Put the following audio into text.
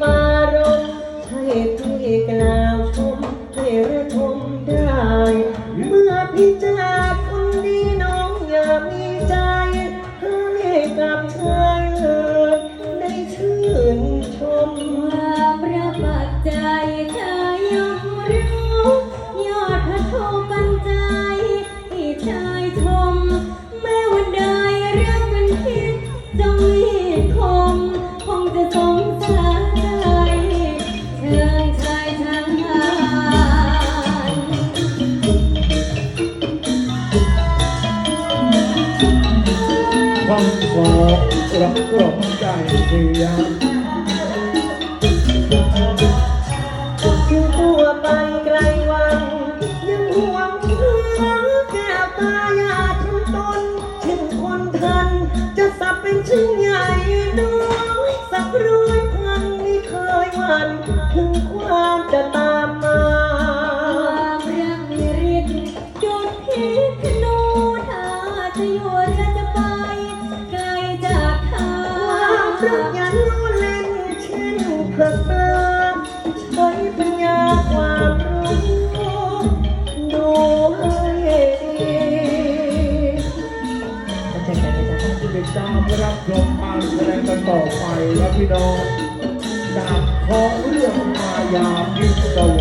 ปารมให้พี่กล่าวชมให้ระทมได้ เมื่อพี่จากคุนดีน้องอย่ามีใจให้กับเธอ อรับกรอบใจเสียถึงตัวไปไกลวันยังห่วงเพื่อแก้วตายาทุนตนถึงคนทัน จะสับเป็นชิ้นใหญ่น้อยสักร้อยพันไม่เคยหวัน ถึงความจะตามมาความรักมีฤทธิ์จุดพิษธนูถ้าจะอยู่เรือจะไป รักยันล้เล่นเช่นพลิดเพลินใช้ปัญญาความรู้ดูให้ดีเข้าใจกันไหมจ๊ะติดตามรับชมการแสดงกันต่อไปครับพี่น้องจากของเรื่องมายาพิศวง